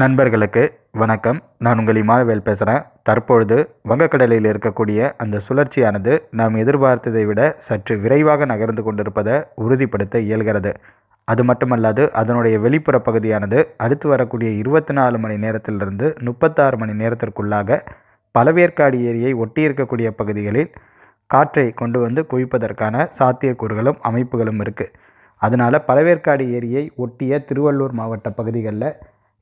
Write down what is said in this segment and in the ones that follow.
நண்பர்களுக்கு வணக்கம். நான் உங்கள் இமானவேல் பேசுகிறேன் தற்பொழுது வங்கக்கடலில் இருக்கக்கூடிய அந்த சுழற்சியானது நாம் எதிர்பார்த்ததை விட சற்று விரைவாக நகர்ந்து கொண்டிருப்பதை உறுதிப்படுத்த இயல்கிறது. அது மட்டுமல்லாது அதனுடைய வெளிப்புற பகுதியானது அடுத்து வரக்கூடிய இருபத்தி நாலு மணி நேரத்திலிருந்து முப்பத்தாறு மணி நேரத்திற்குள்ளாக பலவேற்காடு ஏரியை ஒட்டியிருக்கக்கூடிய பகுதிகளில் காற்றை கொண்டு வந்து குவிப்பதற்கான சாத்தியக்கூறுகளும் அமைப்புகளும் இருக்குது அதனால் பலவேற்காடு ஏரியை ஒட்டிய திருவள்ளூர் மாவட்ட பகுதிகளில்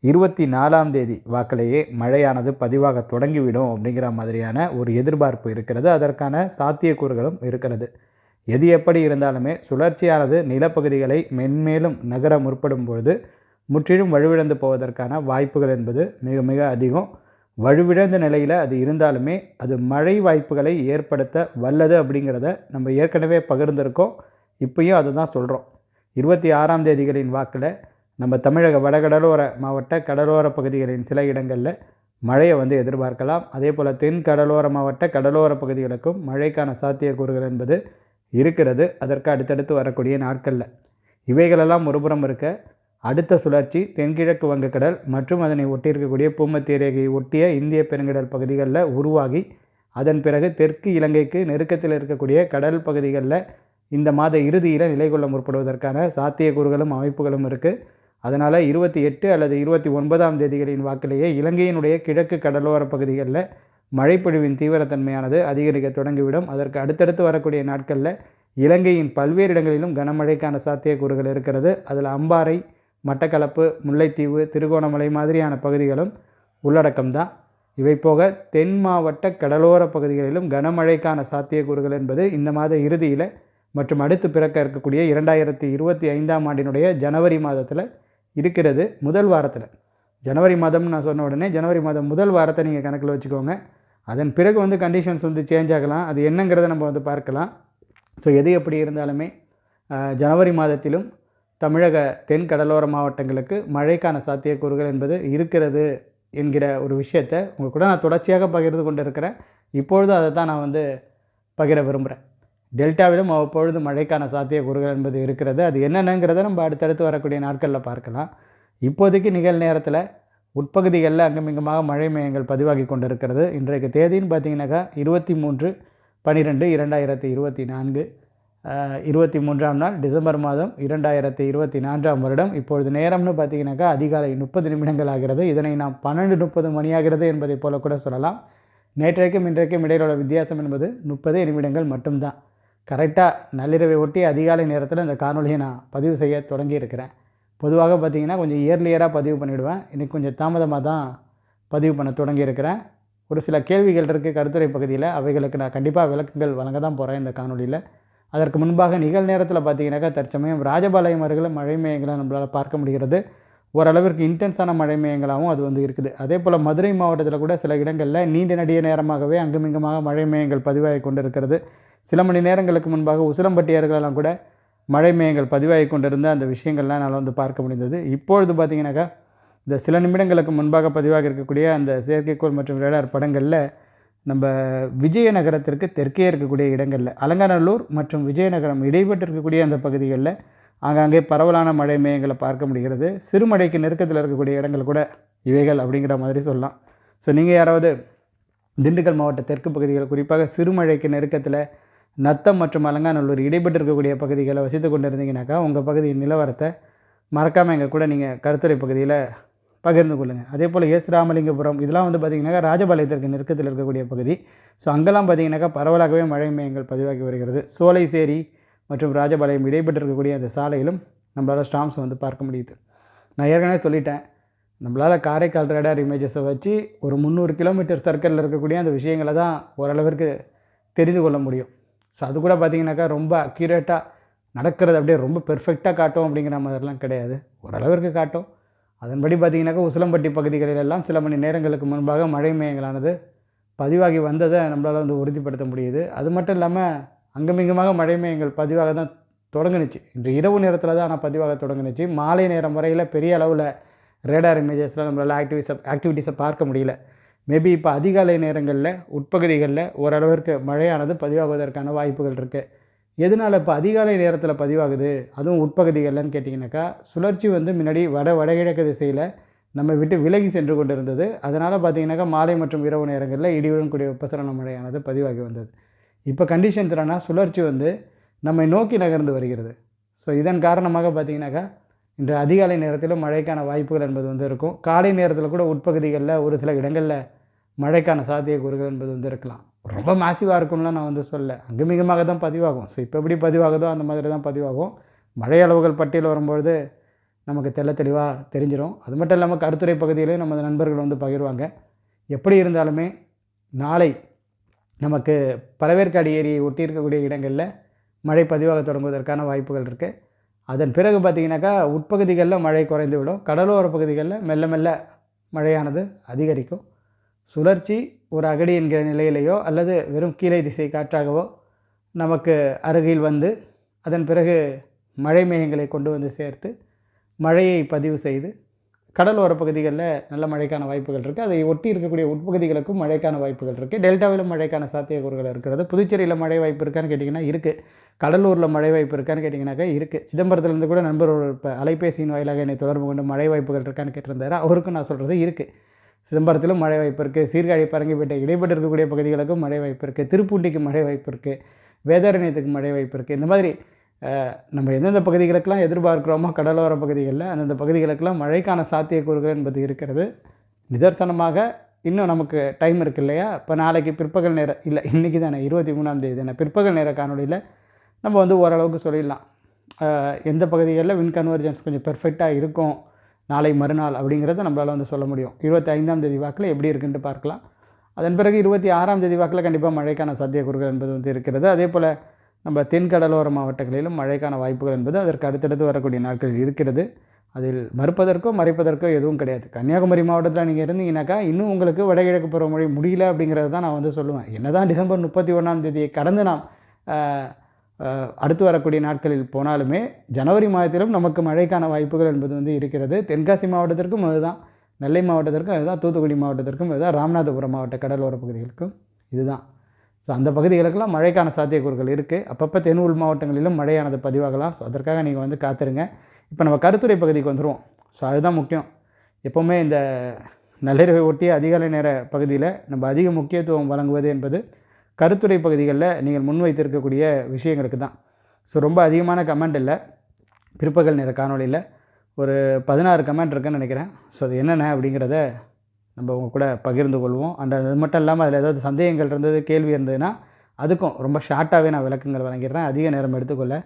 இருபத்தி நாலாம் தேதி வாக்கிலேயே மழையானது பதிவாக தொடங்கிவிடும் அப்படிங்கிற மாதிரியான ஒரு எதிர்பார்ப்பு இருக்கிறது. அதற்கான சாத்தியக்கூறுகளும் இருக்கிறது. எது எப்படி இருந்தாலுமே சுழற்சியானது நிலப்பகுதிகளை மென்மேலும் நகர முற்படும் பொழுது முற்றிலும் வலுவிழந்து போவதற்கான வாய்ப்புகள் என்பது மிக மிக அதிகம். வலுவிழந்த நிலையில் அது இருந்தாலுமே அது மழை வாய்ப்புகளை ஏற்படுத்த வல்லது அப்படிங்கிறத நம்ம ஏற்கனவே பகிர்ந்திருக்கோம். இப்பயும் அதை தான் சொல்கிறோம் இருபத்தி ஆறாம் தேதிகளின் வாக்கில் நம்ம தமிழக வடகடலோர மாவட்ட கடலோர பகுதிகளின் சில இடங்களில் மழையை வந்து எதிர்பார்க்கலாம். அதே போல் தென் கடலோர மாவட்ட கடலோர பகுதிகளுக்கும் மழைக்கான சாத்தியக்கூறுகள் என்பது இருக்கிறது. அதற்கு அடுத்தடுத்து வரக்கூடிய நாட்களில். இவைகளெல்லாம் ஒருபுறம் இருக்க அடுத்த சுழற்சி தென்கிழக்கு வங்கக்கடல் மற்றும் அதனை ஒட்டியிருக்கக்கூடிய பூமத்திய ரேகையை ஒட்டிய இந்திய பெருங்கடல் பகுதிகளில் உருவாகி அதன் பிறகு தெற்கு இலங்கைக்கு நெருக்கத்தில் இருக்கக்கூடிய கடல் பகுதிகளில் இந்த மாத இறுதியில் நிலை கொள்ள முற்படுவதற்கான சாத்தியக்கூறுகளும் அமைப்புகளும் இருக்குது அதனால் இருபத்தி எட்டு அல்லது இருபத்தி ஒன்பதாம் தேதிகளின் வாக்கிலேயே இலங்கையினுடைய கிழக்கு கடலோர பகுதிகளில் மழைப்பொழிவின் தீவிரத்தன்மையானது அதிகரிக்க தொடங்கிவிடும். அதற்கு அடுத்தடுத்து வரக்கூடிய நாட்களில் இலங்கையின் பல்வேறு இடங்களிலும் கனமழைக்கான சாத்தியக்கூறுகள் இருக்கிறது. அதில் அம்பாறை மட்டக்களப்பு முல்லைத்தீவு திருகோணமலை மாதிரியான பகுதிகளும் உள்ளடக்கம்தான். இவை போக தென் மாவட்ட கடலோர பகுதிகளிலும் கனமழைக்கான சாத்தியக்கூறுகள் என்பது இந்த மாத இறுதியில் மற்றும் அடுத்து பிறக்க இருக்கக்கூடிய இரண்டாயிரத்தி இருபத்தி ஐந்தாம் ஆண்டினுடைய ஜனவரி மாதத்தில் இருக்கிறது முதல் வாரத்தில். ஜனவரி மாதம்னு நான் சொன்ன உடனே ஜனவரி மாதம் முதல் வாரத்தை நீங்கள் கணக்கில் வச்சுக்கோங்க. அதன் பிறகு வந்து கண்டிஷன்ஸ் வந்து சேஞ்ச் ஆகலாம். அது என்னங்கிறத நம்ம வந்து பார்க்கலாம். ஸோ எது எப்படி இருந்தாலுமே ஜனவரி மாதத்திலும் தமிழக தென் கடலோர மாவட்டங்களுக்கு மழைக்கான சாத்தியக்கூறுகள் என்பது இருக்கிறது என்கிற ஒரு விஷயத்தை உங்கள் கூட நான் தொடர்ச்சியாக பகிர்ந்து கொண்டு இருக்கிறேன் இப்பொழுது அதை தான் நான் வந்து பகிர விரும்புகிறேன் டெல்டாவிலும் அவ்வப்பொழுது மழைக்கான சாத்தியக்கூறுகள் என்பது இருக்கிறது. அது என்னென்னங்கிறத நம்ம அடுத்தடுத்து வரக்கூடிய நாட்களில் பார்க்கலாம். இப்போதைக்கு நிகழ் நேரத்தில் உட்பகுதிகளில் அங்குமிங்குமாக மழை மையங்கள் பதிவாகி கொண்டிருக்கிறது. இன்றைக்கு தேதின்னு பார்த்தீங்கன்னாக்கா இருபத்தி மூன்று பன்னிரெண்டு இரண்டாயிரத்தி இருபத்தி நான்கு. இருபத்தி மூன்றாம் நாள் டிசம்பர் மாதம் இரண்டாயிரத்தி இருபத்தி நான்காம் வருடம். இப்பொழுது நேரம்னு பார்த்தீங்கன்னாக்கா அதிகாலை முப்பது நிமிடங்கள் ஆகிறது. இதனை நாம் பன்னெண்டு முப்பது மணி ஆகிறது என்பதை போல கூட சொல்லலாம். நேற்றைக்கும் இன்றைக்கும் இடையிலுள்ள வித்தியாசம் என்பது முப்பதே நிமிடங்கள் மட்டும்தான். கரெக்டாக நள்ளிரவை ஒட்டி அதிகாலை நேரத்தில் இந்த காணொலியை நான் பதிவு செய்ய தொடங்கியிருக்கிறேன். பொதுவாக பார்த்திங்கன்னா கொஞ்சம் இயர்லியராக பதிவு பண்ணிவிடுவேன் இன்றைக்கி கொஞ்சம் தாமதமாக தான் பதிவு பண்ண தொடங்கியிருக்கிறேன். ஒரு சில கேள்விகள் இருக்குது கருத்துரை பகுதியில். அவைகளுக்கு நான் கண்டிப்பாக விளக்கங்கள் வழங்க தான் போகிறேன் இந்த காணொலியில் அதற்கு முன்பாக நிகழ் நேரத்தில் பார்த்தீங்கன்னாக்கா தற்சமயம் ராஜபாளையம் அருகில் மழை மையங்களை நம்மளால் பார்க்க முடிகிறது. ஓரளவிற்கு இன்டென்ஸான மழை மையங்களாகவும் அது வந்து இருக்குது. அதே போல் மதுரை மாவட்டத்தில் கூட சில இடங்களில் நீண்ட நடிக நேரமாகவே அங்குமிங்குமாக மழை மையங்கள் பதிவாகி கொண்டிருக்கிறது. சில மணி நேரங்களுக்கு முன்பாக உசிலம்பட்டி கூட மழை மேயங்கள் பதிவாகி கொண்டிருந்த அந்த விஷயங்கள்லாம் என்னால் வந்து பார்க்க முடிந்தது. இப்பொழுது பார்த்திங்கனாக்கா இந்த சில நிமிடங்களுக்கு முன்பாக பதிவாக இருக்கக்கூடிய அந்த செயற்கைக்கோள் மற்றும் ரேடார் படங்களில் நம்ம விஜயநகரத்திற்கு தெற்கே இருக்கக்கூடிய இடங்களில் அலங்காநல்லூர் மற்றும் விஜயநகரம் இடைப்பட்டு இருக்கக்கூடிய அந்த பகுதிகளில் ஆங்காங்கே பரவலான மழை மேயங்களை பார்க்க முடிகிறது. சிறுமழைக்கு நெருக்கத்தில் இருக்கக்கூடிய இடங்கள் கூட இவைகள் அப்படிங்கிற மாதிரி சொல்லலாம். ஸோ நீங்கள் யாராவது திண்டுக்கல் மாவட்ட தெற்கு பகுதிகள் குறிப்பாக சிறுமழைக்கு நெருக்கத்தில் நத்தம் மற்றும் அலங்காநல்லூர் இடைப்பட்டு இருக்கக்கூடிய பகுதிகளை வசித்து கொண்டு இருந்தீங்கன்னாக்கா உங்கள் பகுதியின் நிலவரத்தை மறக்காமல் எங்கள் கூட நீங்கள் கருத்துரை பகுதியில் பகிர்ந்து கொள்ளுங்கள் அதே போல் எஸ் ராமலிங்கபுரம் இதெல்லாம் வந்து பார்த்திங்கனாக்கா ராஜபாளையத்திற்கு நெருக்கத்தில் இருக்கக்கூடிய பகுதி. ஸோ அங்கெல்லாம் பார்த்திங்கனாக்கா பரவலாகவே மழை மையங்கள் பதிவாகி வருகிறது. சோலைசேரி மற்றும் ராஜபாளையம் இடைப்பட்டு இருக்கக்கூடிய அந்த சாலையிலும் நம்மளால் ஸ்டாம்ஸ் வந்து பார்க்க முடியுது. நான் ஏற்கனவே சொல்லிட்டேன் நம்மளால் காரைக்கால் ரேடார் இமேஜஸை வச்சு ஒரு முந்நூறு கிலோமீட்டர் சர்க்கிளில் இருக்கக்கூடிய அந்த விஷயங்களை தான் ஓரளவிற்கு தெரிந்து கொள்ள முடியும். ஸோ அது கூட பார்த்திங்கனாக்கா ரொம்ப அக்யூரேட்டாக நடக்கிறது அப்படியே ரொம்ப பெர்ஃபெக்டாக காட்டும் அப்படிங்கிற மாதிரிலாம் கிடையாது. ஓரளவிற்கு காட்டும். அதன்படி பார்த்திங்கனாக்கா உசிலம்பட்டி பகுதிகளிலெல்லாம் சில மணி நேரங்களுக்கு முன்பாக மழை மேயங்களானது பதிவாகி வந்ததை நம்மளால் வந்து உறுதிப்படுத்த முடியுது. அது மட்டும் இல்லாமல் அங்கமிங்கமாக மழை மேயங்கள் பதிவாக தான் தொடங்குனுச்சு. இன்று இரவு நேரத்தில் தான் ஆனால் பதிவாக தொடங்குனுச்சு. மாலை நேரம் வரையில் பெரிய அளவில் ரேடார் இமேஜஸ்லாம் நம்மளால் ஆக்டிவிஸை ஆக்டிவிட்டீஸை பார்க்க முடியல. மேபி இப்போ அதிகாலை நேரங்களில் உட்பகுதிகளில் ஓரளவிற்கு மழையானது பதிவாகுவதற்கான வாய்ப்புகள் இருக்குது எதனால் இப்போ அதிகாலை நேரத்தில் பதிவாகுது? அதுவும் உட்பகுதிகள்லன்னு கேட்டிங்கனாக்கா சுழற்சி வந்து முன்னாடி வட வடகிழக்கு திசையில் நம்ம விட்டு விலகி சென்று கொண்டு இருந்தது அதனால் பார்த்தீங்கன்னாக்கா மாலை மற்றும் இரவு நேரங்களில் இடியுடன் கூடிய வெப்பசலன மழையானது பதிவாகி வந்தது. இப்போ கண்டிஷன் திறனா சுழற்சி வந்து நம்மை நோக்கி நகர்ந்து வருகிறது. ஸோ இதன் காரணமாக பார்த்தீங்கன்னாக்கா இன்று அதிகாலை நேரத்திலும் மழைக்கான வாய்ப்புகள் என்பது வந்து இருக்கும். காலை நேரத்தில் கூட உட்பகுதிகளில் ஒரு சில இடங்களில் மழைக்கான சாத்தியக்கூறுகள் என்பது வந்து இருக்கலாம். ரொம்ப மாசிவாக இருக்கும்லாம் நான் வந்து சொல்ல. அங்குமிகமாக தான் பதிவாகும். ஸோ இப்போ எப்படி பதிவாகுதோ அந்த மாதிரி தான் பதிவாகும். மழை அளவுகள் பட்டியல் வரும்பொழுது நமக்கு தெள்ள தெளிவாக தெரிஞ்சிடும் அது மட்டும் இல்லாமல் கருத்துரை பகுதியிலையும் நமது நண்பர்கள் வந்து பகிர்வாங்க. எப்படி இருந்தாலுமே நாளை நமக்கு பழவேற்காடு ஏரியை ஒட்டி இருக்கக்கூடிய இடங்களில் மழை பதிவாக தொடங்குவதற்கான வாய்ப்புகள் இருக்குது அதன் பிறகு பார்த்திங்கனாக்கா உட்பகுதிகளில் மழை குறைந்து விடும் கடலோர பகுதிகளில் மெல்ல மெல்ல மழையானது அதிகரிக்கும். சுழற்சி ஒரு அகடி என்கிற நிலையிலேயோ அல்லது வெறும் கீழே திசை காற்றாகவோ நமக்கு அருகில் வந்து அதன் பிறகு மழை மேகங்களை கொண்டு வந்து சேர்த்து மழையை பதிவு செய்து கடலோர பகுதிகளில் நல்ல மழைக்கான வாய்ப்புகள் இருக்குது அதை ஒட்டி இருக்கக்கூடிய உட்பகுதிகளுக்கும் மழைக்கான வாய்ப்புகள் இருக்குது டெல்டாவிலும் மழைக்கான சாத்தியக்கூறுகள் இருக்கிறது. புதுச்சேரியில் மழை வாய்ப்பு இருக்கான்னு கேட்டிங்கன்னா இருக்குது கடலூரில் மழை வாய்ப்பு இருக்கான்னு கேட்டிங்கனாக்கா இருக்குது சிதம்பரத்துலேருந்து கூட நண்பர் இப்போ அலைபேசியின் வாயிலாக என்னை தொடர்பு கொண்டு மழை வாய்ப்புகள் இருக்கான்னு கேட்டிருந்தாரு. அவருக்கும் நான் சொல்கிறது இருக்குது சிதம்பரத்திலும் மழை வாய்ப்பு இருக்குது சீர்காழி பரங்கிப்பேட்டை இடைப்பட்டு இருக்கக்கூடிய பகுதிகளுக்கும் மழை வாய்ப்பு இருக்குது திருப்பூண்டிக்கு மழை வாய்ப்பு இருக்குது வேதாரண்யத்துக்கு மழை வாய்ப்பு இருக்குது இந்த மாதிரி நம்ம எந்தெந்த பகுதிகளுக்கெல்லாம் எதிர்பார்க்குறோமோ கடலோர பகுதிகளில் அந்தந்த பகுதிகளுக்கெல்லாம் மழைக்கான சாத்தியக்கூறுகள் என்பது இருக்கிறது. நிதர்சனமாக இன்னும் நமக்கு டைம் இருக்கு இல்லையா? இப்போ நாளைக்கு பிற்பகல் நேர இல்லை இன்றைக்கி தானே இருபத்தி மூணாம் தேதி தானே பிற்பகல் நேர காணொலியில் நம்ம வந்து ஓரளவுக்கு சொல்லிடலாம். எந்த பகுதிகளில் வின் கன்வர்ஜன்ஸ் கொஞ்சம் பெர்ஃபெக்டாக இருக்கும் நாளை மறுநாள் அப்படிங்கிறத நம்மளால் வந்து சொல்ல முடியும். இருபத்தி ஐந்தாம் தேதி வாக்கில் எப்படி இருக்குன்ட்டு பார்க்கலாம். அதன் பிறகு இருபத்தி ஆறாம் தேதி வாக்கில் கண்டிப்பாக மழைக்கான சாத்தியக்கூறுகள் என்பது வந்து இருக்கிறது. அதே போல் நம்ம தென்கடலோர மாவட்டங்களிலும் மழைக்கான வாய்ப்புகள் என்பது அதற்கு அடுத்தடுத்து வரக்கூடிய நாட்கள் இருக்கிறது. அதில் மறுப்பதற்கோ மறைப்பதற்கோ எதுவும் கிடையாது. கன்னியாகுமரி மாவட்டத்தில் நீங்கள் இருந்தீங்கன்னாக்கா இன்னும் உங்களுக்கு வடகிழக்கு பருவமழை முடியல அப்படிங்கிறது தான் நான் வந்து சொல்லுவேன். என்னதான் டிசம்பர் முப்பத்தி ஒன்றாம் தேதியை கடந்து நாம் அடுத்து வரக்கூடிய நாட்களில் போனாலுமே ஜனவரி மாதத்திலும் நமக்கு மழைக்கான வாய்ப்புகள் என்பது வந்து இருக்கிறது. தென்காசி மாவட்டத்திற்கும் அதுதான். நெல்லை மாவட்டத்திற்கும் அதுதான். தூத்துக்குடி மாவட்டத்திற்கும் அதுதான். ராமநாதபுரம் மாவட்ட கடலோர பகுதிகளுக்கும் இதுதான். ஸோ அந்த பகுதிகளுக்கெல்லாம் மழைக்கான சாத்தியக்கூறுகள் இருக்குது அப்பப்போ தென் உள் மாவட்டங்களிலும் மழையானது பதிவாகலாம். ஸோ அதற்காக நீங்கள் வந்து காத்துருங்க. இப்போ நம்ம கருத்துரை பகுதிக்கு வந்துடுவோம் ஸோ அதுதான் முக்கியம். எப்போவுமே இந்த நள்ளிரவை ஒட்டிய அதிகாலை நேர பகுதியில் நம்ம அதிக முக்கியத்துவம் வழங்குவது என்பது கருத்துரை பகுதிகளில் நீங்கள் முன்வைத்திருக்கக்கூடிய விஷயங்களுக்கு தான். ஸோ ரொம்ப அதிகமான கமெண்ட் இல்லை. பிற்பகல் நேர காணொளியில் ஒரு பதினாறு கமெண்ட் இருக்குன்னு நினைக்கிறேன். ஸோ அது என்னென்ன அப்படிங்கிறத நம்ம உங்கள் கூட பகிர்ந்து கொள்வோம். அண்ட் அது மட்டும் இல்லாமல் அதில் ஏதாவது சந்தேகங்கள் இருந்தது கேள்வி இருந்ததுன்னா அதுக்கும் ரொம்ப ஷார்ட்டாகவே நான் விளக்கங்கள் வழங்கிடுறேன். அதிக நேரம் எடுத்துக்கொள்ள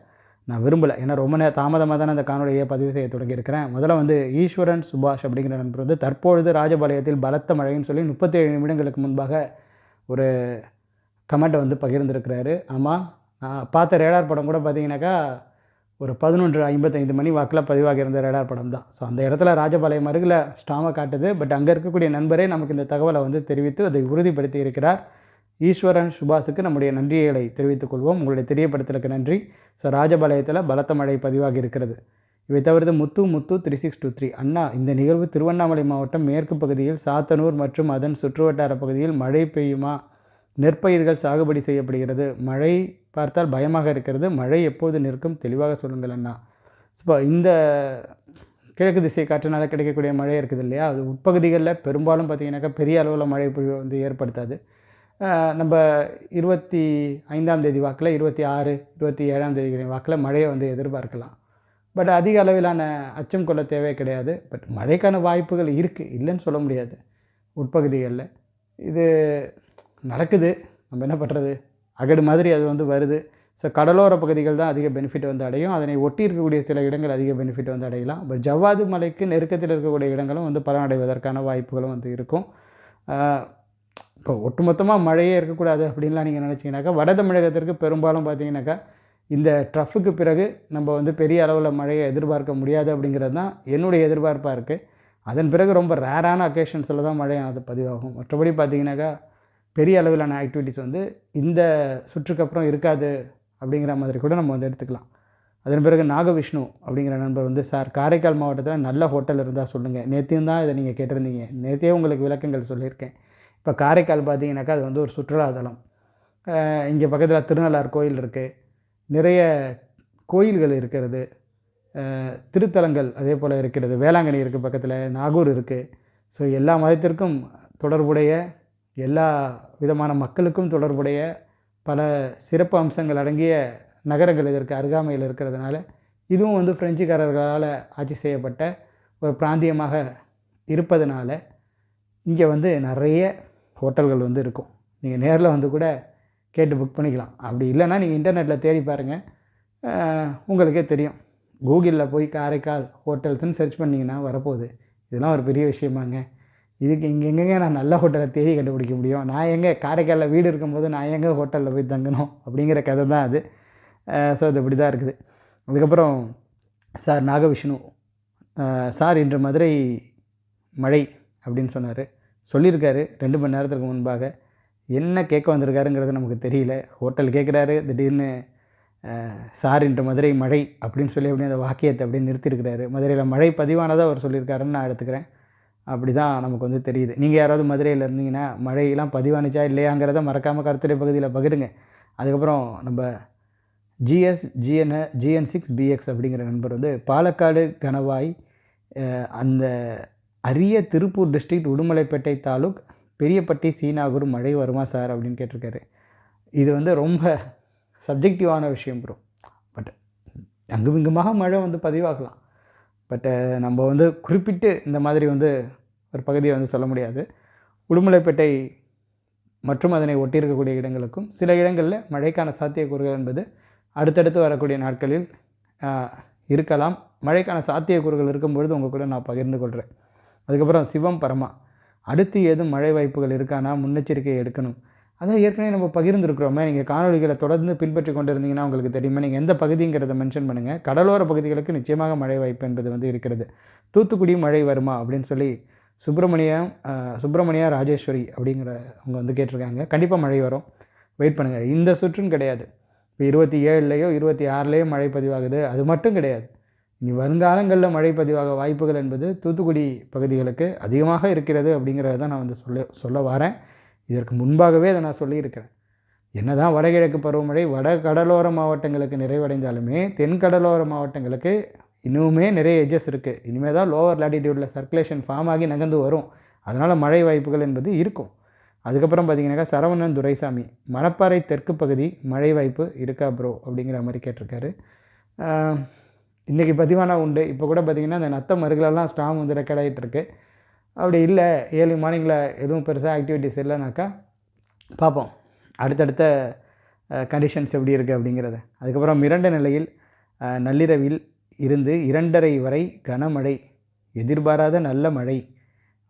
நான் விரும்பலை. ஏன்னா ரொம்ப நேரம் தாமதமாக தானே அந்த காணொலியை பதிவு செய்ய தொடங்கியிருக்கிறேன். முதல்ல வந்து ஈஸ்வரன் சுபாஷ் அப்படிங்கிற நண்பர் வந்து தற்பொழுது ராஜபாளையத்தில் பலத்த மழைன்னு சொல்லி முப்பத்தேழு நிமிடங்களுக்கு முன்பாக ஒரு கமெண்ட்டை வந்து பகிர்ந்திருக்கிறாரு. ஆமாம் நான் பார்த்த ரேடார் படம் கூட பார்த்தீங்கன்னாக்கா ஒரு பதினொன்று ஐம்பத்தைந்து மணி வாக்கில் பதிவாக இருந்த ரேடார் படம் தான். ஸோ அந்த இடத்துல ராஜபாளையம் அருகில் ஸ்ட்ராங்காக காட்டுது. பட் அங்கே இருக்கக்கூடிய நண்பரே நமக்கு இந்த தகவலை வந்து தெரிவித்து அதை உறுதிப்படுத்தி இருக்கிறார். ஈஸ்வரன் சுபாஷுக்கு நம்முடைய நன்றிகளை தெரிவித்துக் கொள்வோம். உங்களுடைய தெரியப்படுத்தலுக்கு நன்றி. ஸோ ராஜபாளையத்தில் பலத்த மழை பதிவாக இருக்கிறது. இவை தவிர்த்து Muthu Muthu three six two three அண்ணா இந்த நிகழ்வு திருவண்ணாமலை மாவட்டம் மேற்கு பகுதியில் சாத்தனூர் மற்றும் அதன் சுற்றுவட்டார பகுதியில் மழை பெய்யுமா? நெற்பயிர்கள் சாகுபடி செய்யப்படுகிறது. மழை பார்த்தால் பயமாக இருக்கிறது. மழை எப்போது நிற்கும்? தெளிவாக சொல்லுங்கள் அண்ணா. இப்போ இந்த கிழக்கு திசை காற்றினால் கிடைக்கக்கூடிய மழை இருக்குது இல்லையா? அது உட்பகுதிகளில் பெரும்பாலும் பார்த்திங்கனாக்கா பெரிய அளவில் மழை பொழிவு வந்து ஏற்படுத்தாது. நம்ம இருபத்தி ஐந்தாம் தேதி வாக்கில் இருபத்தி ஆறு இருபத்தி ஏழாம் தேதி வாக்கில் மழையை வந்து எதிர்பார்க்கலாம். பட் அதிக அளவிலான அச்சம் கொள்ள தேவை கிடையாது. பட் மழைக்கான வாய்ப்புகள் இருக்குது இல்லைன்னு சொல்ல முடியாது. உட்பகுதிகளில். இது நடக்குது. நம்ம என்ன பண்ணுறது அகடு மாதிரி அது வந்து வருது. ஸோ கடலோர பகுதிகள் தான் அதிக பெனிஃபிட் வந்து அடையும். அதனை ஒட்டி இருக்கக்கூடிய சில இடங்கள் அதிக பெனிஃபிட் வந்து அடையலாம். பட் ஜவ்வாது மலைக்கு நெருக்கத்தில் இருக்கக்கூடிய இடங்களும் வந்து பலனடைவதற்கான வாய்ப்புகளும் வந்து இருக்கும். இப்போ ஒட்டுமொத்தமாக மழையே இருக்கக்கூடாது அப்படின்லாம் நீங்கள் நினச்சிங்கனாக்கா வட தமிழகத்திற்கு பெரும்பாலும் பார்த்தீங்கன்னாக்கா இந்த ட்ரஃபுக்கு பிறகு நம்ம வந்து பெரிய அளவில் மழையை எதிர்பார்க்க முடியாது அப்படிங்கிறது தான் என்னுடைய எதிர்பார்ப்பாக இருக்குது அதன் பிறகு ரொம்ப ரேரான அக்கேஷன்ஸில் தான் மழையானது பதிவாகும். மற்றபடி பார்த்தீங்கன்னாக்கா பெரிய அளவிலான ஆக்டிவிட்டிஸ் வந்து இந்த சுற்றுக்கு அப்புறம் இருக்காது அப்படிங்கிற மாதிரி கூட நம்ம வந்து எடுத்துக்கலாம். அதன் பிறகு நாகவிஷ்ணு அப்படிங்கிற நண்பர் வந்து சார் காரைக்கால் மாவட்டத்தில் நல்ல ஹோட்டல் இருந்தால் சொல்லுங்கள் நேற்றையும் தான் இதை நீங்கள் கேட்டிருந்தீங்க. நேற்றே உங்களுக்கு விளக்கங்கள் சொல்லியிருக்கேன். இப்போ காரைக்கால் பார்த்தீங்கன்னாக்கா அது வந்து ஒரு சுற்றுலாத்தலம் இங்கே பக்கத்தில் திருநள்ளார் கோயில் இருக்குது நிறைய கோயில்கள் இருக்கிறது. திருத்தலங்கள் அதே போல் இருக்கிறது. வேளாங்கண்ணி இருக்குது பக்கத்தில். நாகூர் இருக்குது ஸோ எல்லா மதத்திற்கும் தொடர்புடைய எல்லா விதமான மக்களுக்கும் தொடர்புடைய பல சிறப்பு அம்சங்கள் அடங்கிய நகரங்கள் இதற்கு அருகாமையில் இருக்கிறதுனால இதுவும் வந்து பிரெஞ்சுக்காரர்களால் ஆட்சி செய்யப்பட்ட ஒரு பிராந்தியமாக இருப்பதனால இங்கே வந்து நிறைய ஹோட்டல்கள் வந்து இருக்கும். நீங்கள் நேரில் வந்து கூட கேட்டு புக் பண்ணிக்கலாம். அப்படி இல்லைன்னா நீங்கள் இன்டர்நெட்டில் தேடி பாருங்கள் உங்களுக்கே தெரியும். கூகுளில் போய் காரைக்கால் ஹோட்டல்ஸ்னு சர்ச் பண்ணிங்கன்னா வரப்போகுது. இதெல்லாம் ஒரு பெரிய விஷயமாங்க. இதுக்கு இங்கே எங்கெங்க நான் நல்ல ஹோட்டலை தேடி கண்டுபிடிக்க முடியும்? நான் எங்கே காரைக்காலில் வீடு இருக்கும்போது நான் எங்கே ஹோட்டலில் போய் தங்கணும்? அப்படிங்கிற கதை தான் அது. ஸோ அது இப்படி தான் இருக்குது. அதுக்கப்புறம் சார் நாகவிஷ்ணு சார் இன்று மதுரை மழை அப்படின்னு சொன்னார். சொல்லியிருக்காரு ரெண்டு மணி நேரத்துக்கு முன்பாக. என்ன கேட்க வந்திருக்காருங்கிறது நமக்கு தெரியல. ஹோட்டல் கேட்குறாரு திடீர்னு சார் இன்று மதுரை மழை அப்படின்னு சொல்லி அப்படியே அந்த வாக்கியத்தை அப்படியே நிறுத்தியிருக்கிறாரு. மதுரையில் மழை பதிவானதாக அவர் சொல்லியிருக்காருன்னு நான் எடுத்துக்கிறேன். அப்படி தான் நமக்கு வந்து தெரியுது. நீங்கள் யாராவது மதுரையில் இருந்தீங்கன்னா மழையெல்லாம் பதிவானுச்சா இல்லையாங்கிறத மறக்காமல் கருத்துரை பகுதியில் பகிருங்க. அதுக்கப்புறம் நம்ம GS GN GN six BX அப்படிங்கிற நண்பர் வந்து பாலக்காடு கணவாய் அந்த அரிய திருப்பூர் டிஸ்ட்ரிக்ட் உடுமலைப்பேட்டை தாலுக் பெரியப்பட்டி சீனாகூர் மழை வருமா சார் அப்படின்னு கேட்டிருக்காரு. இது வந்து ரொம்ப சப்ஜெக்டிவான விஷயம் ப்ரோ பட் அங்குமிங்குமாக மழை வந்து பதிவாகலாம். பட்டு நம்ம வந்து குறிப்பிட்டு இந்த மாதிரி வந்து ஒரு பகுதியை வந்து சொல்ல முடியாது. உடுமலைப்பேட்டை மற்றும் அதனை ஒட்டியிருக்கக்கூடிய இடங்களுக்கும் சில இடங்களில் மழைக்கான சாத்தியக்கூறுகள் என்பது அடுத்தடுத்து வரக்கூடிய நாட்களில் இருக்கலாம். மழைக்கான சாத்தியக்கூறுகள் இருக்கும்பொழுது உங்கள் கூட நான் பகிர்ந்து கொள்கிறேன் அதுக்கப்புறம் சிவம் பரமா அடுத்து ஏதும் மழை வாய்ப்புகள் இருக்கானா முன்னெச்சரிக்கை எடுக்கணும். அதான் ஏற்கனவே நம்ம பகிர்ந்துருக்குறோமே. நீங்கள் காணொலிகளை தொடர்ந்து பின்பற்றி கொண்டு இருந்தீங்கன்னா உங்களுக்கு தெரியுமா. நீங்கள் எந்த பகுதிங்கிறத மென்ஷன் பண்ணுங்கள் கடலோர பகுதிகளுக்கு நிச்சயமாக மழை வாய்ப்பு என்பது வந்து இருக்கிறது. தூத்துக்குடி மழை வருமா அப்படின்னு சொல்லி சுப்பிரமணியம் சுப்பிரமணியா ராஜேஸ்வரி அப்படிங்கிற அவங்க வந்து கேட்டிருக்காங்க. கண்டிப்பாக மழை வரும். வெயிட் பண்ணுங்கள் இந்த சுற்றுன்னு கிடையாது. இப்போ இருபத்தி ஏழுலையோ இருபத்தி ஆறுலேயோ மழை பதிவாகுது. அது மட்டும் கிடையாது. இனி வருங்காலங்களில் மழை பதிவாக வாய்ப்புகள் என்பது தூத்துக்குடி பகுதிகளுக்கு அதிகமாக இருக்கிறது அப்படிங்கிறத தான் நான் வந்து சொல்ல சொல்ல வரேன். இதற்கு முன்பாகவே அதை நான் சொல்லியிருக்கிறேன். என்ன தான் வடகிழக்கு பருவமழை வட கடலோர மாவட்டங்களுக்கு நிறைவடைந்தாலுமே தென் கடலோர மாவட்டங்களுக்கு இன்னுமே நிறைய எஜஸ் இருக்குது இனிமேல் தான் லோவர் லாட்டிடியூடில் சர்க்குலேஷன் ஃபார்ம் ஆகி நகர்ந்து வரும். அதனால் மழை வாய்ப்புகள் என்பது இருக்கும். அதுக்கப்புறம் பார்த்தீங்கன்னாக்கா சரவணன் துரைசாமி மணப்பாறை தெற்கு பகுதி மழை வாய்ப்பு இருக்கா ப்ரோ அப்படிங்கிற மாதிரி கேட்டிருக்காரு. இன்றைக்கி பதிவானா உண்டு. இப்போ கூட பார்த்திங்கன்னா அந்த நத்த மருகளெல்லாம் ஸ்டாம் வந்து ரெக்கார்ட் ஆகிட்டுருக்கு அப்படி இல்லை ஏழு மார்னிங்கில் எதுவும் பெருசாக ஆக்டிவிட்டிஸ் இல்லைனாக்கா பார்ப்போம் அடுத்தடுத்த கண்டிஷன்ஸ் எப்படி இருக்குது அப்படிங்கிறத. அதுக்கப்புறம் மிரண்ட நிலையில் நள்ளிரவில் இருந்து இரண்டரை வரை கனமழை எதிர்பாராத நல்ல மழை.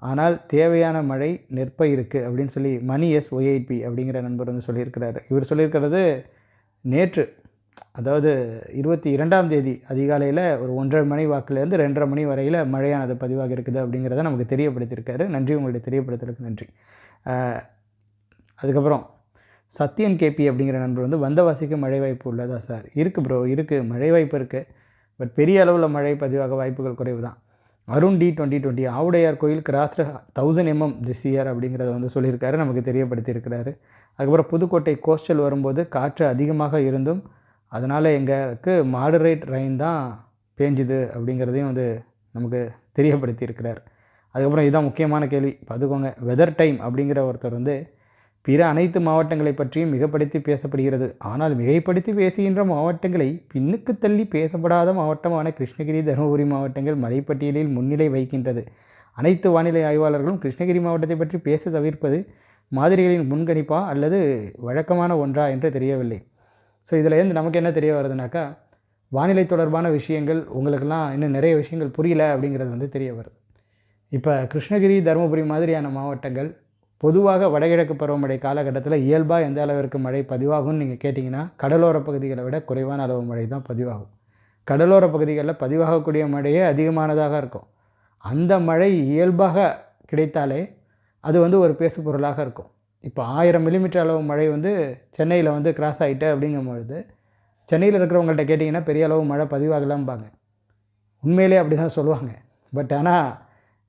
ஆனால் தேவையான மழை நெற்பயிருக்கு அப்படின்னு சொல்லி மணி எஸ் ஒய்ஐபி அப்படிங்கிற நண்பர் வந்து சொல்லியிருக்கிறாரு. இவர் சொல்லியிருக்கிறது நேற்று அதாவது இருபத்தி இரண்டாம் தேதி அதிகாலையில் ஒரு ஒன்றரை மணி வாக்குலேருந்து ரெண்டரை மணி வரையில் மழையானது பதிவாக இருக்குது அப்படிங்கிறத நமக்கு தெரியப்படுத்தியிருக்காரு. நன்றி உங்களுடைய தெரியப்படுத்துறதுக்கு நன்றி. அதுக்கப்புறம் சத்யன் கேபி அப்படிங்கிற நண்பர் வந்து வந்தவாசிக்கு மழை வாய்ப்பு உள்ளதா சார்? இருக்குது ப்ரோ இருக்குது மழை வாய்ப்பு இருக்குது பட் பெரிய அளவில் மழை பதிவாக வாய்ப்புகள் குறைவு தான் Arun D twenty twenty Avudaiyar Koil cross thousand mm this year அப்படிங்கிறத வந்து சொல்லியிருக்காரு நமக்கு தெரியப்படுத்தியிருக்கிறாரு. அதுக்கப்புறம் புதுக்கோட்டை கோஸ்டல் வரும்போது காற்று அதிகமாக இருந்தும் அதனால் எங்களுக்கு மாடரேட் ரெயின் தான் பேஞ்சுது அப்படிங்கிறதையும் வந்து நமக்கு தெரியப்படுத்தியிருக்கிறார். அதுக்கப்புறம் இதுதான் முக்கியமான கேள்வி. பார்த்துக்கோங்க வெதர் டைம் அப்படிங்கிற ஒருத்தர் வந்து பிற அனைத்து மாவட்டங்களை பற்றியும் மிகப்படுத்தி பேசப்படுகிறது. ஆனால் மிகைப்படுத்தி பேசுகின்ற மாவட்டங்களை பின்னுக்கு தள்ளி பேசப்படாத மாவட்டமான கிருஷ்ணகிரி தருமபுரி மாவட்டங்கள் மலைப்பட்டியலில் முன்னிலை வைக்கின்றது அனைத்து வானிலை ஆய்வாளர்களும் கிருஷ்ணகிரி மாவட்டத்தை பற்றி பேச தவிர்ப்பது மாதிரிகளின் முன்கணிப்பா அல்லது வழக்கமான ஒன்றா என்று தெரியவில்லை. ஸோ இதிலேருந்து நமக்கு என்ன தெரிய வருதுனாக்கா வானிலை தொடர்பான விஷயங்கள் உங்களுக்கெல்லாம் இன்னும் நிறைய விஷயங்கள் புரியல அப்படிங்கிறது வந்து தெரிய வருது. இப்போ கிருஷ்ணகிரி தருமபுரி மாதிரியான மாவட்டங்கள் பொதுவாக வடகிழக்கு பருவமழை காலகட்டத்தில் இயல்பாக எந்த அளவிற்கு மழை பதிவாகும்னு நீங்கள் கேட்டிங்கன்னா கடலோர பகுதிகளை விட குறைவான அளவு மழை தான் பதிவாகும். கடலோர பகுதிகளில் பதிவாகக்கூடிய மழையே அதிகமானதாக இருக்கும். அந்த மழை இயல்பாக கிடைத்தாலே அது வந்து ஒரு பேசு பொருளாக இருக்கும். இப்போ ஆயிரம் மில்லிமீட்டர் அளவு மழை வந்து சென்னையில் வந்து கிராஸ் ஆகிட்டு அப்படிங்கும்பொழுது சென்னையில் இருக்கிறவங்கள்ட்ட கேட்டிங்கன்னா பெரிய அளவு மழை பதிவாகலாம்பாங்க. உண்மையிலே அப்படி தான் சொல்லுவாங்க. பட் ஆனால்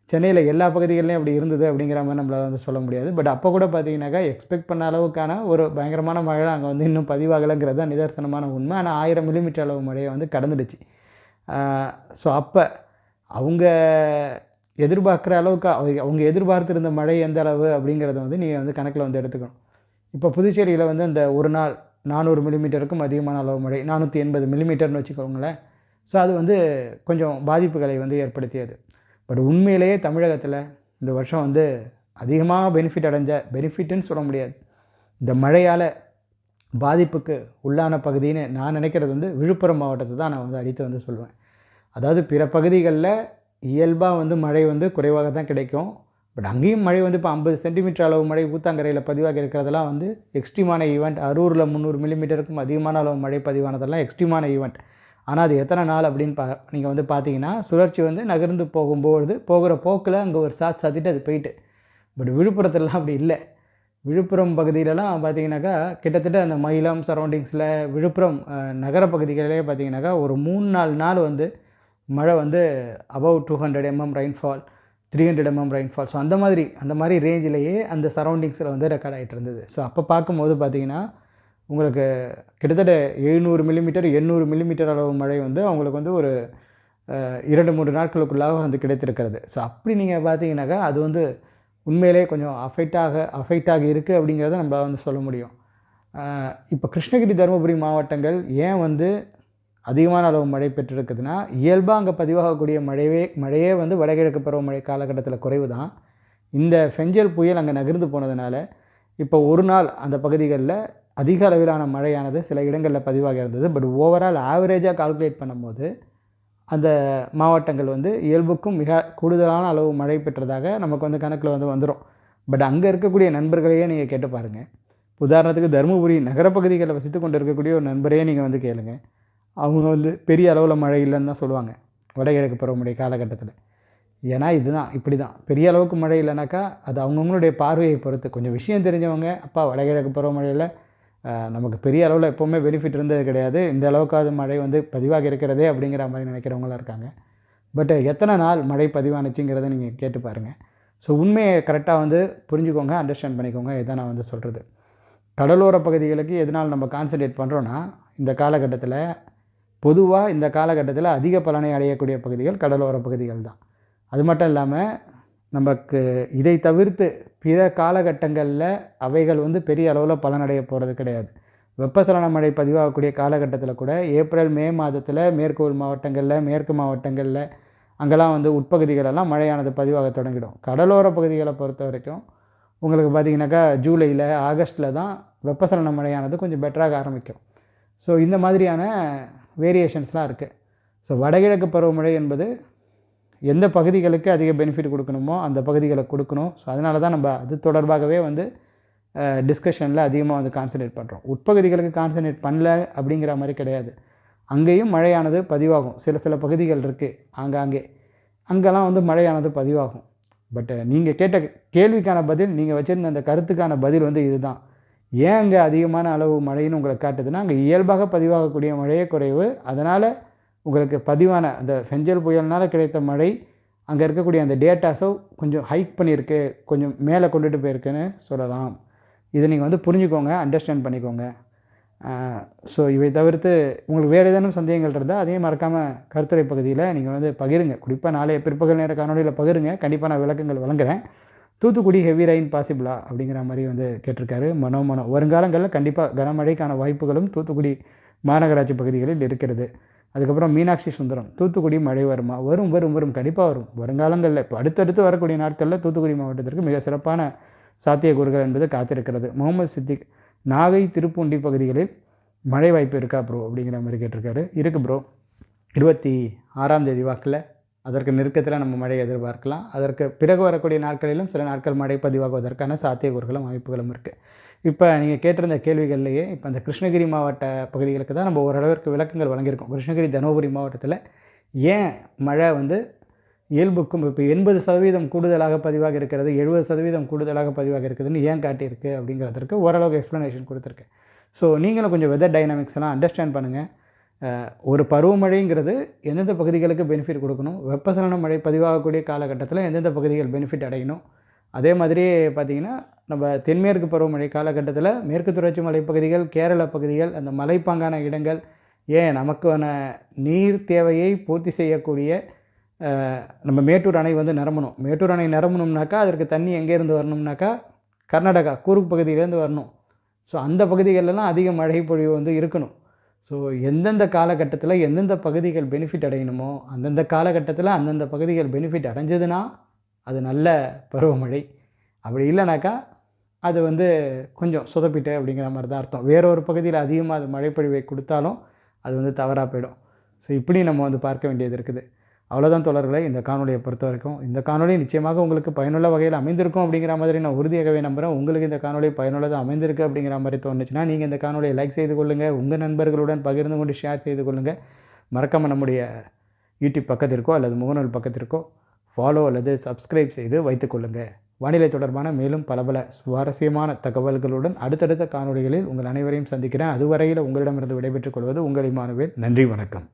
சென்னையில் எல்லா பகுதிகளிலும் அப்படி இருந்தது அப்படிங்கிற மாதிரி நம்மளால் வந்து சொல்ல முடியாது. பட் அப்போ கூட பார்த்தீங்கன்னாக்கா எக்ஸ்பெக்ட் பண்ண அளவுக்கான ஒரு பயங்கரமான மழை அங்கே வந்து இன்னும் பதிவாகலைங்கிறது தான் நிதர்சனமான உண்மை. ஆனால் ஆயிரம் மில்லிமீட்டர் அளவு மழையை வந்து கடந்துடுச்சு. ஸோ அப்போ அவங்க எதிர்பார்க்குற அளவுக்கு அவங்க- அவங்க மழை எந்த அளவு அப்படிங்கிறத வந்து நீங்கள் வந்து கணக்கில் வந்து எடுத்துக்கணும். இப்போ புதுச்சேரியில் வந்து அந்த ஒரு நாள் நானூறு மில்லிமீட்டருக்கும் அதிகமான அளவு மழை நானூற்றி எண்பது மில்லிமீட்டர்னு வச்சுக்கோங்களேன். ஸோ அது வந்து கொஞ்சம் பாதிப்புகளை வந்து ஏற்படுத்தியது. பட் உண்மையிலேயே தமிழகத்தில் இந்த வருஷம் வந்து அதிகமாக பெனிஃபிட் அடைஞ்ச பெனிஃபிட்டுன்னு சொல்ல முடியாது. இந்த மழையால் பாதிப்புக்கு உள்ளான பகுதின்னு நான் நினைக்கிறது வந்து விழுப்புரம் மாவட்டத்தை தான் நான் வந்து அடித்து வந்து சொல்லுவேன் அதாவது பிற பகுதிகளில் இயல்பாக வந்து மழை வந்து குறைவாக தான் கிடைக்கும். பட் அங்கேயும் மழை வந்து இப்போ ஐம்பது சென்டிமீட்டர் அளவு மழை ஊத்தாங்கரையில் பதிவாகி இருக்கிறதெல்லாம் வந்து எக்ஸ்ட்ரீமான ஈவெண்ட் அரூரில் முந்நூறு மில்லிமீட்டருக்கும் அதிகமான அளவு மழை பதிவானதெல்லாம் எக்ஸ்ட்ரீமான ஈவெண்ட் ஆனால் அது எத்தனை நாள் அப்படின்னு பா நீங்கள் வந்து பார்த்தீங்கன்னா சுழற்சி வந்து நகர்ந்து போகும்போது போகிற போக்கில் அங்கே ஒரு சாத் சாத்திட்டு அது போயிட்டு. பட் விழுப்புரத்துலலாம் அப்படி இல்லை. விழுப்புரம் பகுதியிலலாம் பார்த்தீங்கன்னாக்கா கிட்டத்தட்ட அந்த மயிலம் சரௌண்டிங்ஸில் விழுப்புரம் நகர பகுதிகளிலே பார்த்தீங்கன்னாக்கா ஒரு மூணு நாலு நாள் வந்து மழை வந்து above two hundred mm rainfall three hundred mm rainfall so அந்த மாதிரி அந்த மாதிரி ரேஞ்சிலேயே அந்த சரௌண்டிங்ஸில் வந்து ரெக்கார்ட் ஆகிட்டு இருந்தது. ஸோ அப்போ பார்க்கும்போது பார்த்தீங்கன்னா உங்களுக்கு கிட்டத்தட்ட எழுநூறு மில்லிமீட்டர் எண்ணூறு மில்லிமீட்டர் அளவு மழை வந்து அவங்களுக்கு வந்து ஒரு இரண்டு மூன்று நாட்களுக்குள்ளாக வந்து கிடைத்திருக்கிறது. ஸோ அப்படி நீங்கள் பார்த்தீங்கன்னாக்கா அது வந்து உண்மையிலே கொஞ்சம் அஃபெக்டாக அஃபெக்டாக இருக்குது அப்படிங்கிறத நம்மளால் வந்து சொல்ல முடியும். இப்போ கிருஷ்ணகிரி தருமபுரி மாவட்டங்கள் ஏன் வந்து அதிகமான அளவு மழை பெற்றிருக்குதுன்னா இயல்பாக அங்கே பதிவாகக்கூடிய மழையே மழையே வந்து வடகிழக்கு பருவமழை காலகட்டத்தில் குறைவு தான் இந்த ஃபெஞ்சல் புயல் அங்கே நகர்ந்து போனதுனால இப்போ ஒரு நாள் அந்த பகுதிகளில் அதிக அளவிலான மழையானது சில இடங்களில் பதிவாக இருந்தது. பட் ஓவரால் ஆவரேஜாக கால்குலேட் பண்ணும்போது அந்த மாவட்டங்கள் வந்து இயல்புக்கும் மிக கூடுதலான அளவு மழை பெற்றதாக நமக்கு வந்து கணக்கில் வந்து வந்துடும் பட் அங்கே இருக்கக்கூடிய நண்பர்களையே நீங்கள் கேட்டு பாருங்கள் உதாரணத்துக்கு தருமபுரி நகரப்பகுதிகளில் வசித்து கொண்டு இருக்கக்கூடிய ஒரு நண்பரையே நீங்கள் வந்து கேளுங்க. அவங்க வந்து பெரிய அளவில் மழை இல்லைன்னு தான் சொல்லுவாங்க. வடகிழக்கு பருவமழை காலகட்டத்தில். ஏன்னா இதுதான் இப்படி தான் பெரிய அளவுக்கு மழை இல்லைனாக்கா அது அவங்கவுங்களுடைய பார்வையை பொறுத்து. கொஞ்சம் விஷயம் தெரிஞ்சவங்க அப்பா வடகிழக்கு பருவமழையில் நமக்கு பெரிய அளவில் எப்போவுமே பெனிஃபிட் இருந்தது கிடையாது. இந்த அளவுக்காவது மழை வந்து பதிவாக இருக்கிறதே அப்படிங்கிற மாதிரி நினைக்கிறவங்களாம் இருக்காங்க. பட் எத்தனை நாள் மழை பதிவானுச்சுங்கிறத நீங்கள் கேட்டு பாருங்கள் ஸோ உண்மையை கரெக்டாக வந்து புரிஞ்சுக்கோங்க அண்டர்ஸ்டாண்ட் பண்ணிக்கோங்க இதான் நான் வந்து சொல்கிறது கடலோர பகுதிகளுக்கு எதனால் நம்ம கான்சன்ட்ரேட் பண்ணுறோன்னா இந்த காலகட்டத்தில் பொதுவாக இந்த காலகட்டத்தில் அதிக பலனை அடையக்கூடிய பகுதிகள் கடலோர பகுதிகள் தான். அது மட்டும் இல்லாமல் நமக்கு இதை தவிர்த்து பிற காலகட்டங்களில் அவைகள் வந்து பெரிய அளவில் பலனடைய போகிறது கிடையாது. வெப்பசலன மழை பதிவாகக்கூடிய காலகட்டத்தில் கூட ஏப்ரல் மே மாதத்தில் மேற்கோள் மாவட்டங்களில் மேற்கு மாவட்டங்களில் அங்கெல்லாம் வந்து உட்பகுதிகளெல்லாம் மழையானது பதிவாக தொடங்கிடும். கடலோர பகுதிகளை பொறுத்த வரைக்கும் உங்களுக்கு பார்த்திங்கனாக்கா ஜூலையில் ஆகஸ்ட்டில் தான் வெப்பசலன மழையானது கொஞ்சம் பெட்டராக ஆரம்பிக்கும். ஸோ இந்த மாதிரியான வேரியேஷன்ஸ்லாம் இருக்குது ஸோ வடகிழக்கு பருவமழை என்பது எந்த பகுதிகளுக்கு அதிக பெனிஃபிட் கொடுக்கணுமோ அந்த பகுதிகளை கொடுக்கணும். ஸோ அதனால தான் நம்ம அது தொடர்பாகவே வந்து டிஸ்கஷனில் அதிகமாக வந்து கான்சன்ட்ரேட் பண்ணுறோம் உட்பகுதிகளுக்கு கான்சன்ட்ரேட் பண்ணல அப்படிங்கிற மாதிரி கிடையாது. அங்கேயும் மழையானது பதிவாகும். சில சில பகுதிகள் இருக்குது ஆங்காங்கே. அங்கெல்லாம் வந்து மழையானது பதிவாகும். பட் நீங்கள் கேட்ட கேள்விக்கான பதில் நீங்கள் வச்சுருந்த அந்த கருத்துக்கான பதில் வந்து இதுதான். ஏன் அங்கே அதிகமான அளவு மழைன்னு உங்களை காட்டுதுன்னா அங்கே இயல்பாக பதிவாகக்கூடிய மழையே குறைவு. அதனால் உங்களுக்கு பதிவான அந்த செஞ்சல் புயல்னால் கிடைத்த மழை அங்கே இருக்கக்கூடிய அந்த டேட்டாஸை கொஞ்சம் ஹைக் பண்ணியிருக்கு கொஞ்சம் மேலே கொண்டுட்டு போயிருக்குன்னு சொல்லலாம். இதை நீங்கள் வந்து புரிஞ்சுக்கோங்க அண்டர்ஸ்டாண்ட் பண்ணிக்கோங்க. ஸோ இவை தவிர்த்து உங்களுக்கு வேறு ஏதேனும் சந்தேகங்கள் இருந்தால் அதையும் மறக்காமல் கருத்துரை பகுதியில் நீங்கள் வந்து பகிருங்க. குறிப்பாக நாளைய பிற்பகல் நேர காணொலியில் பகிருங்க. கண்டிப்பாக நான் விளக்கங்கள் வழங்குறேன். தூத்துக்குடி ஹெவி ரெயின் பாசிபிளா அப்படிங்கிற மாதிரி வந்து கேட்டிருக்காரு. மனோ மனோ வருங்காலங்களில் கண்டிப்பாக கனமழைக்கான வாய்ப்புகளும் தூத்துக்குடி மாநகராட்சி பகுதிகளில் இருக்கிறது. அதுக்கப்புறம் மீனாட்சி சுந்தரம் தூத்துக்குடி மழை வருமா? வரும் வரும் வரும். கண்டிப்பாக வரும். வருங்காலங்களில் இப்போ அடுத்தடுத்து வரக்கூடிய நாட்களில் தூத்துக்குடி மாவட்டத்திற்கு மிக சிறப்பான சாத்தியக்கூறுகள் என்பது காத்திருக்கிறது. முகமது சித்திக் நாகை திருப்பூண்டி பகுதிகளில் மழை வாய்ப்பு இருக்கா ப்ரோ அப்படிங்கிற மாதிரி கேட்டிருக்காரு. இருக்குது ப்ரோ இருபத்தி ஆறாம் தேதி வாக்கில் அதற்கு நெருக்கத்தில் நம்ம மழை எதிர்பார்க்கலாம். அதற்கு பிறகு வரக்கூடிய நாட்களிலும் சில நாட்கள் மழை பதிவாகுவதற்கான சாத்தியக்கூறுகளும் வாய்ப்புகளும் இருக்குது இப்போ நீங்கள் கேட்டிருந்த கேள்விகள்லையே இப்போ அந்த கிருஷ்ணகிரி மாவட்ட பகுதிகளுக்கு தான் நம்ம ஓரளவிற்கு விளக்கங்கள் வழங்கியிருக்கோம். கிருஷ்ணகிரி தருமபுரி மாவட்டத்தில் ஏன் மழை வந்து இயல்புக்கும் இப்போ எண்பது சதவீதம் கூடுதலாக பதிவாக இருக்கிறது எழுபது சதவீதம் கூடுதலாக பதிவாக இருக்குதுன்னு ஏன் காட்டியிருக்கு அப்படிங்கிறதுக்கு ஓரளவுக்கு எக்ஸ்ப்ளனேஷன் கொடுத்துருக்கேன் ஸோ நீங்களும் கொஞ்சம் வெதர் டைனாமிக்ஸ் எல்லாம் அண்டர்ஸ்டாண்ட் பண்ணுங்கள் ஒரு பருவமழைங்கிறது எந்தெந்த பகுதிகளுக்கு பெனிஃபிட் கொடுக்கணும் வெப்பசலன மழை பதிவாகக்கூடிய காலகட்டத்தில் எந்தெந்த பகுதிகள் பெனிஃபிட் அடையணும் அதே மாதிரி பார்த்திங்கன்னா நம்ம தென்மேற்கு பருவமழை காலகட்டத்தில் மேற்கு தொடர்ச்சி மலைப்பகுதிகள் கேரள பகுதிகள் அந்த மலைப்பாங்கான இடங்கள் ஏன் நமக்கான நீர் தேவையை பூர்த்தி செய்யக்கூடிய நம்ம மேட்டூர் அணை வந்து நிரம்பணும். மேட்டூர் அணை நிரம்பணும்னாக்கா அதற்கு தண்ணி எங்கேருந்து வரணும்னாக்கா கர்நாடகா கூர்க் பகுதியிலேருந்து வரணும். ஸோ அந்த பகுதிகளெல்லாம் அதிக மழை பொழிவு வந்து இருக்கணும். ஸோ எந்தெந்த காலகட்டத்தில் எந்தெந்த பகுதிகள் பெனிஃபிட் அடையணுமோ அந்தந்த காலகட்டத்தில் அந்தந்த பகுதிகள் பெனிஃபிட் அடைஞ்சதுன்னா அது நல்ல பருவமழை. அப்படி இல்லைனாக்கா அது வந்து கொஞ்சம் சொதப்பிட்டு அப்படிங்கிற மாதிரி தான் அர்த்தம். வேற ஒரு பகுதியில் அதிகமாக அது மழைப்பொழிவை கொடுத்தாலும் அது வந்து தவறாக போயிடும். ஸோ இப்படி நம்ம வந்து பார்க்க வேண்டியது இருக்குது. அவ்வளோதான் தொடர்களை இந்த காணொலியை பொறுத்த வரைக்கும். இந்த காணொலி நிச்சயமாக உங்களுக்கு பயனுள்ள வகையில் அமைந்திருக்கும் அப்படிங்கிற மாதிரி நான் உறுதியாகவே நம்புகிறேன் உங்களுக்கு இந்த காணொலி பயனுள்ளதாக அமைந்திருக்கு அப்படிங்கிற மாதிரி தோணுச்சுன்னா நீங்கள் இந்த காணொலியை லைக் செய்து கொள்ளுங்கள் உங்கள் நண்பர்களுடன் பகிர்ந்து கொண்டு ஷேர் செய்து கொள்ளுங்கள் மறக்காமல் நம்முடைய யூடியூப் பக்கத்திற்கோ அல்லது முகநூல் பக்கத்திற்கோ ஃபாலோ அல்லது சப்ஸ்கிரைப் செய்து வைத்துக்கொள்ளுங்கள் வானிலை தொடர்பான மேலும் பல பல சுவாரஸ்யமான தகவல்களுடன் அடுத்தடுத்த காணொளிகளில் உங்கள் அனைவரையும் சந்திக்கிறேன். அதுவரையில் உங்களிடமிருந்து விடைபெற்றுக் கொள்வது உங்கள் இமானுவேல். நன்றி வணக்கம்.